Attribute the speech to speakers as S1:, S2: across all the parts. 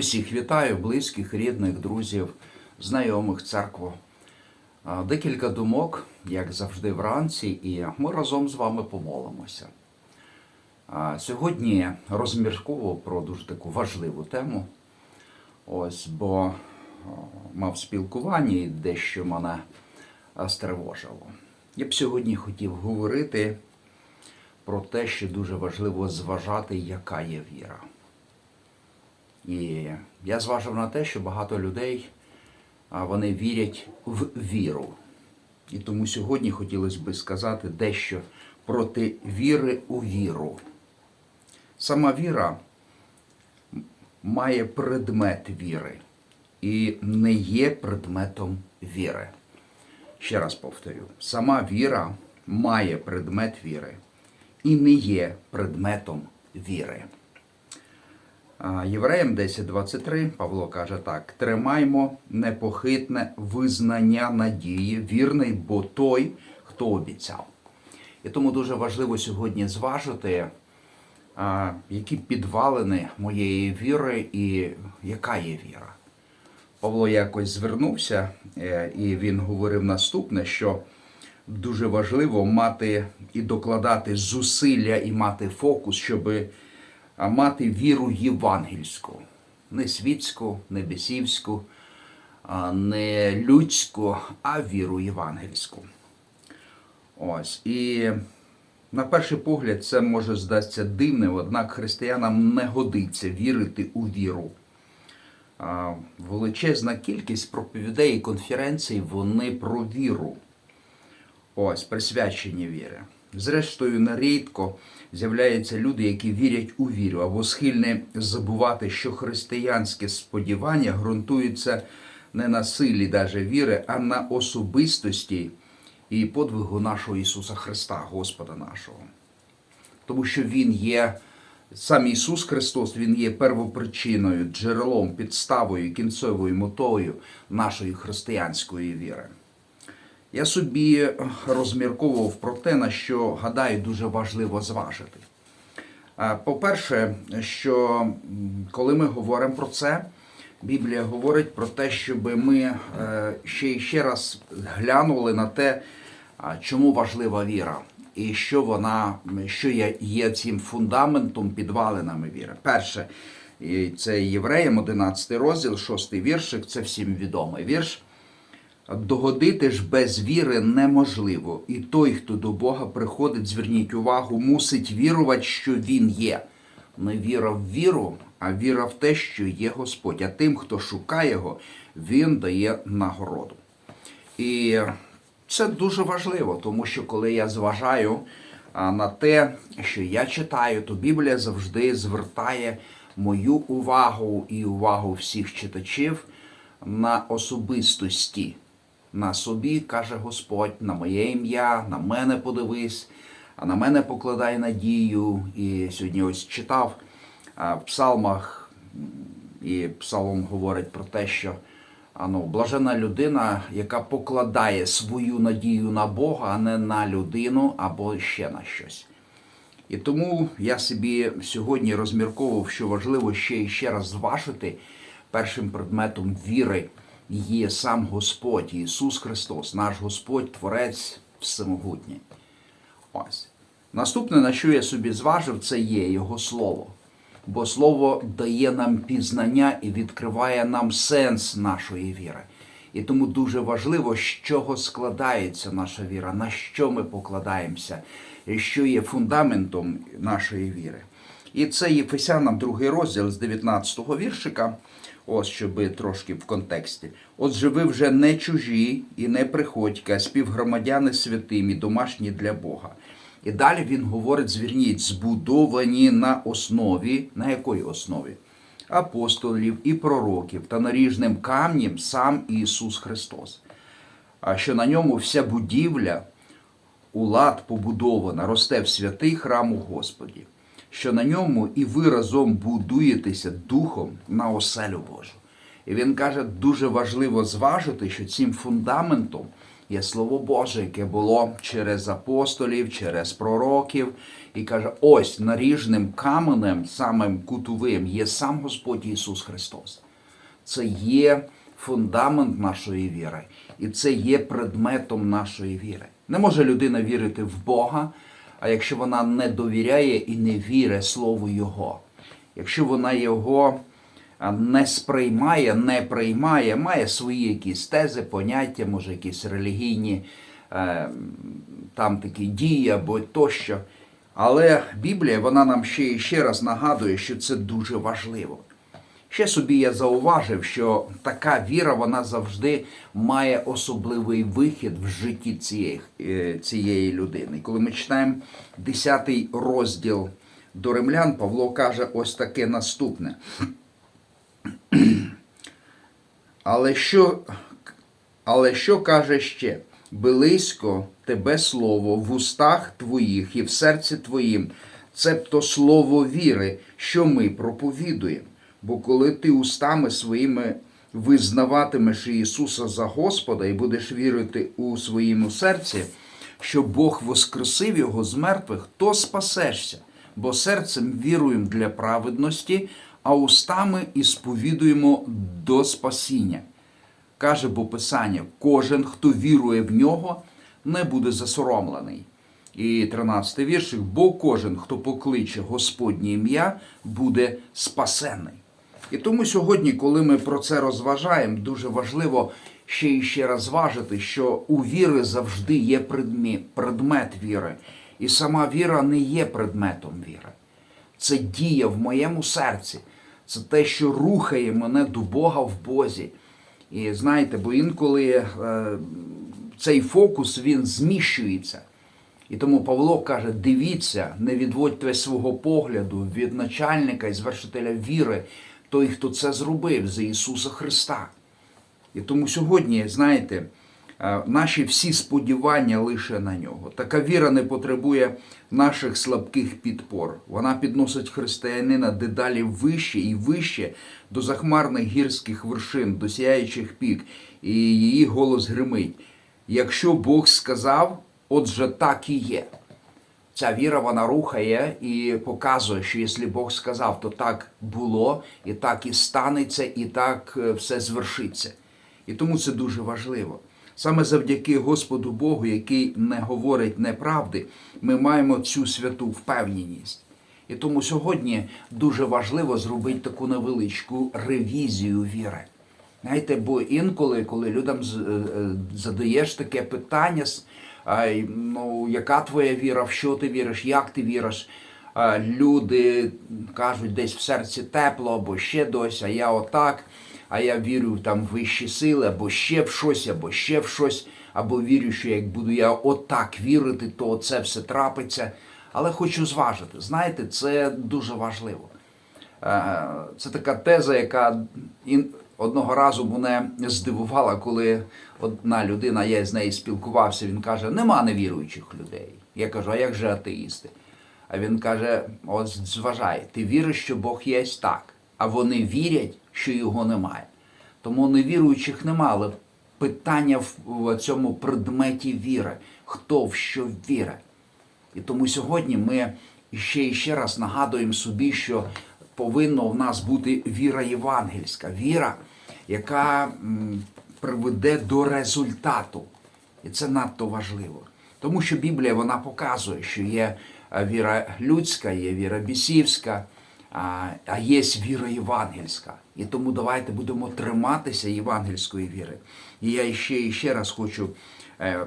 S1: Усіх вітаю, близьких, рідних, друзів, знайомих, церкву. Декілька думок, як завжди, вранці, і ми разом з вами помолимося. Сьогодні розмірковував про дуже таку важливу тему. Ось, бо мав спілкування і дещо мене стривожило. Я б сьогодні хотів говорити про те, що дуже важливо зважати, яка є віра. І я зважив на те, що багато людей вони вірять в віру. І тому сьогодні хотілося би сказати дещо проти віри у віру. Сама віра має предмет віри і не є предметом віри. Ще раз повторю: сама віра має предмет віри і не є предметом віри. Євреям 10.23 Павло каже так: тримаймо непохитне визнання надії, вірний, бо той, хто обіцяв. І тому дуже важливо сьогодні зважити, які підвалини моєї віри і яка є віра. Павло якось звернувся, е, і він говорив наступне, що дуже важливо мати і докладати зусилля і мати фокус, щоби а мати віру євангельську, не світську, не бесівську, не людську, а віру євангельську. Ось. І на перший погляд це може здатися дивним, однак християнам не годиться вірити у віру. Величезна кількість проповідей і конференцій вони про віру. Ось, присвячені вірі. Зрештою, нерідко з'являються люди, які вірять у віру, або схильні забувати, що християнське сподівання ґрунтується не на силі даже віри, а на особистості і подвигу нашого Ісуса Христа, Господа нашого. Тому що Він є, сам Ісус Христос, Він є первопричиною, джерелом, підставою, кінцевою метою нашої християнської віри. Я собі розмірковував про те, на що гадаю дуже важливо зважити. По-перше, що коли ми говоримо про це, Біблія говорить про те, щоб ми е, ще і ще раз глянули на те, чому важлива віра, і що вона що є цим фундаментом, підвалинами віри. Перше, це Євреям, 11 розділ, 6 віршик, це всім відомий вірш. Догодити ж без віри неможливо. І той, хто до Бога приходить, зверніть увагу, мусить вірувати, що Він є. Не віра в віру, а віра в те, що є Господь. А тим, хто шукає його, Він дає нагороду. І це дуже важливо, тому що коли я зважаю на те, що я читаю, то Біблія завжди звертає мою увагу і увагу всіх читачів на особистості. На собі, каже Господь, на моє ім'я, на мене подивись, а на мене покладай надію. І сьогодні ось читав в псалмах, і псалом говорить про те, що ну, блажена людина, яка покладає свою надію на Бога, а не на людину або ще на щось. І тому я собі сьогодні розмірковував, що важливо ще і ще раз зважити першим предметом віри є сам Господь, Ісус Христос, наш Господь, Творець Всемогутній. Ось. Наступне, на що я собі зважив, це є Його Слово. Бо Слово дає нам пізнання і відкриває нам сенс нашої віри. І тому дуже важливо, з чого складається наша віра, на що ми покладаємося, і що є фундаментом нашої віри. І це Єфесянам другий розділ з 19-го віршика. Ось щоб трошки в контексті. Отже, ви вже не чужі і не приходька, співгромадяни святим і домашні для Бога. І далі він говорить: зверніть, збудовані на основі, на якої основі? Апостолів і пророків та наріжним камнем сам Ісус Христос. А що на ньому вся будівля у лад побудована, росте в святий храм у Господі що на ньому і ви разом будуєтеся духом на оселю Божу. І він каже, дуже важливо зважити, що цим фундаментом Є Слово Боже, яке було через апостолів, через пророків, і каже: ось наріжним каменем, самим кутовим, є сам Господь Ісус Христос. Це є фундамент нашої віри, і це є предметом нашої віри. Не може людина вірити в Бога, а якщо вона не довіряє і не вірить Слову Його. Якщо вона його не сприймає, не приймає, має свої якісь тези, поняття, може якісь релігійні е, там такі дії або тощо. Але Біблія вона нам ще і ще раз нагадує, що це дуже важливо. Ще собі я зауважив, що така віра вона завжди має особливий вихід в житті цієї, е, цієї людини. Коли ми читаємо 10 розділ до римлян, Павло каже ось таке наступне. Але що, але що каже ще? Близько тебе слово в устах твоїх і в серці твоїм, цебто слово віри, що ми проповідуємо. Бо коли ти устами своїми визнаватимеш Ісуса за Господа і будеш вірити у своєму серці, що Бог воскресив його з мертвих, то спасешся, бо серцем віруємо для праведності, а устами і сповідуємо до спасіння. Каже бо Писання: кожен, хто вірує в нього, не буде засоромлений. І 13 віршик, бо кожен, хто покличе Господнє ім'я, буде спасений. І тому сьогодні, коли ми про це розважаємо, дуже важливо ще і ще раз зважити, що у віри завжди є предмі- предмет віри. І сама віра не є предметом віри. Це дія в моєму серці. Це те, що рухає мене до Бога в Бозі. І знаєте, бо інколи е, цей фокус він зміщується. І тому Павло каже: дивіться, не відводьте свого погляду від начальника і звершителя віри, той, хто це зробив за Ісуса Христа. І тому сьогодні, знаєте, е, наші всі сподівання лише на нього. Така віра не потребує наших слабких підпор. Вона підносить християнина дедалі вище і вище до захмарних гірських вершин, до сяючих пік, і її голос гримить. Якщо Бог сказав, отже так і є. Ця віра вона рухає і показує, що якщо Бог сказав, то так було, і так і станеться, і так е, все звершиться. І тому це дуже важливо. Саме завдяки Господу Богу, який не говорить неправди, ми маємо цю святу впевненість. І тому сьогодні дуже важливо зробити таку невеличку ревізію віри. Знаєте, бо інколи, коли людям е, е, задаєш таке питання, ну, яка твоя віра, в що ти віриш, як ти віриш, люди кажуть, десь в серці тепло, або ще дось, а я отак, а я вірю там в вищі сили, або ще в щось, або ще в щось, або вірю, що як буду я отак вірити, то це все трапиться. Але хочу зважити, знаєте, це дуже важливо. Це така теза, яка одного разу мене здивувала, коли одна людина, я з нею спілкувався, він каже: нема невіруючих людей. Я кажу, а як же атеїсти? А він каже: от зважай, ти віриш, що Бог є так, а вони вірять, що його немає. Тому невіруючих нема, але питання в- цьому предметі віри, хто в що вірить. І тому сьогодні ми ще і ще раз нагадуємо собі, що повинна в нас бути віра євангельська, віра, яка приведе до результату. І це надто важливо. Тому що Біблія вона показує, що є е, віра людська, є віра бісівська, а є віра євангельська. І тому давайте будемо триматися євангельської віри. І я ще ще раз хочу е,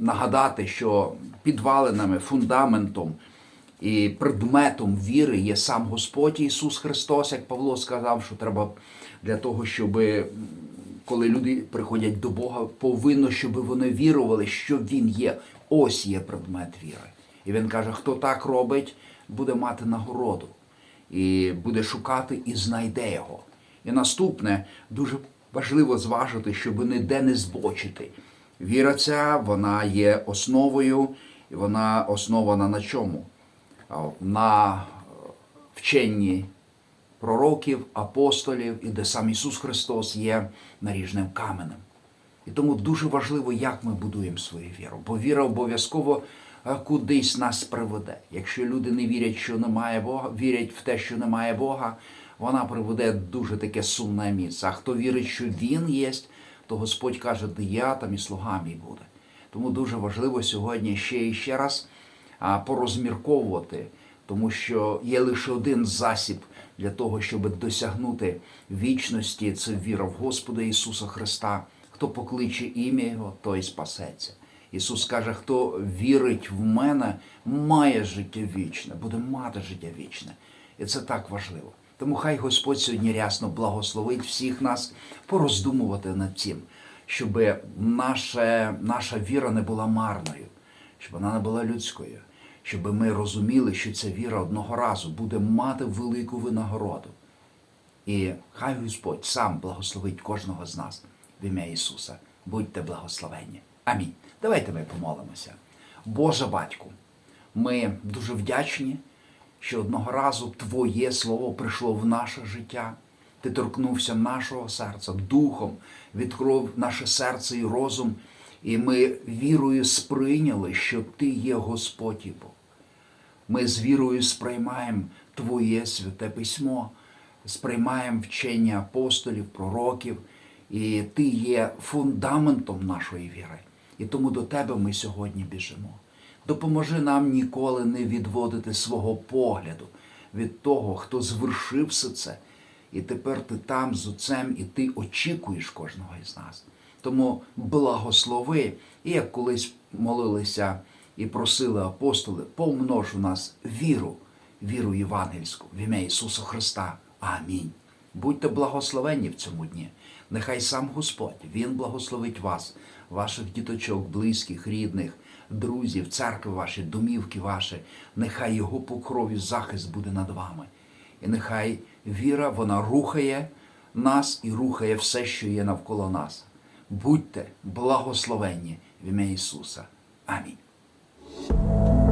S1: нагадати, що підвалинами, фундаментом і предметом віри є сам Господь Ісус Христос, як Павло сказав, що треба для того, щоб коли люди приходять до Бога, повинно, щоб вони вірували, що Він є. Ось є предмет віри. І він каже: хто так робить, буде мати нагороду, і буде шукати і знайде його. І наступне дуже важливо зважити, щоб ніде не збочити. Віра ця, вона є основою, і вона основана на чому? На е, вченні пророків, апостолів, і де сам Ісус Христос є наріжним каменем. І тому дуже важливо, як ми будуємо свою віру. Бо віра обов'язково е, кудись нас приведе. Якщо люди не вірять, що немає Бога, вірять в те, що немає Бога, вона приведе дуже таке сумне місце. А хто вірить, що Він є, то Господь каже, де я там і слуга мій буде. Тому дуже важливо сьогодні ще і ще раз порозмірковувати, тому що є лише один засіб для того, щоб досягнути вічності. Це віра в Господа Ісуса Христа. Хто покличе ім'я Його, той спасеться. Ісус каже, хто вірить в мене, має життя вічне, буде мати життя вічне. І це так важливо. Тому хай Господь сьогодні рясно благословить всіх нас пороздумувати над цим, щоб наша, наша віра не була марною, щоб вона не була людською, щоб ми розуміли, що ця віра одного разу буде мати велику винагороду. І хай Господь сам благословить кожного з нас в ім'я Ісуса. Будьте благословенні. Амінь. Давайте ми помолимося. Боже Батьку, ми дуже вдячні, що одного разу Твоє Слово прийшло в наше життя. Ти торкнувся нашого серця, духом, відкрив наше серце і розум, і ми вірою сприйняли, що Ти є Господь і Бог. Ми з вірою сприймаємо Твоє святе письмо, сприймаємо вчення апостолів, пророків, і Ти є фундаментом нашої віри. І тому до Тебе ми сьогодні біжимо. Допоможи нам ніколи не відводити свого погляду від того, хто звершив все це. І тепер ти там з отцем, і ти очікуєш кожного із нас. Тому благослови, і як колись молилися і просили апостоли, помнож у нас віру, віру євангельську в ім'я Ісуса Христа. Амінь. Будьте благословенні в цьому дні. Нехай сам Господь, Він благословить вас, ваших діточок, близьких, рідних, друзів, церкви ваші, домівки ваші. Нехай Його покров і захист буде над вами. І нехай віра, вона рухає нас і рухає все, що є навколо нас. Будьте благословенні в ім'я Ісуса. Амінь. Thank you